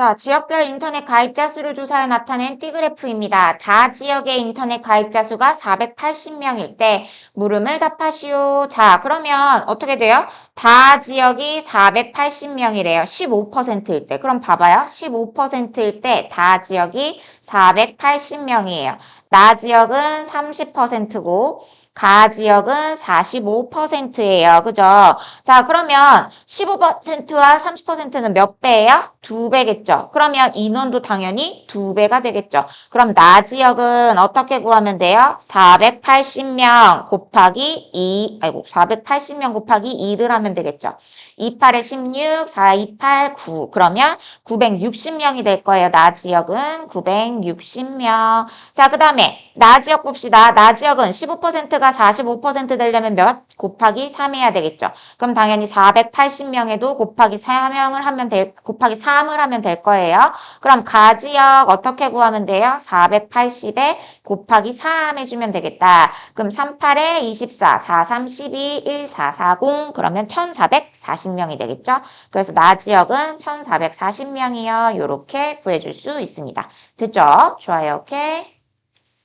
자, 지역별 인터넷 가입자 수를 조사해 나타낸 띠그래프입니다. 다 지역의 인터넷 가입자 수가 480명일 때 물음을 답하시오. 자, 그러면 어떻게 돼요? 다 지역이 480명이래요. 15%일 때. 그럼 봐봐요. 15%일 때 다 지역이 480명이에요. 나 지역은 30%고 가 지역은 45%예요. 그죠? 자, 그러면 15%와 30%는 몇 배예요? 두 배겠죠. 그러면 인원도 당연히 두 배가 되겠죠. 그럼 나 지역은 어떻게 구하면 돼요? 480명 곱하기 2, 아이고, 480명 곱하기 2를 하면 되겠죠. 28에 16, 4, 28, 9. 그러면 960명이 될 거예요. 나 지역은 960명. 자, 그 다음에 나 지역 봅시다. 나 지역은 15%가 45% 되려면 몇? 곱하기 3 해야 되겠죠. 그럼 당연히 480명에도 곱하기 3명을 하면 될, 곱하기 3을 하면 될 거예요. 그럼 가 지역 어떻게 구하면 돼요? 480에 곱하기 3 해주면 되겠다. 그럼 38에 24, 4, 32, 1, 4, 40 그러면 1440명이 되겠죠. 그래서 나 지역은 1440명이요. 이렇게 구해줄 수 있습니다. 됐죠? 좋아요. 오케이.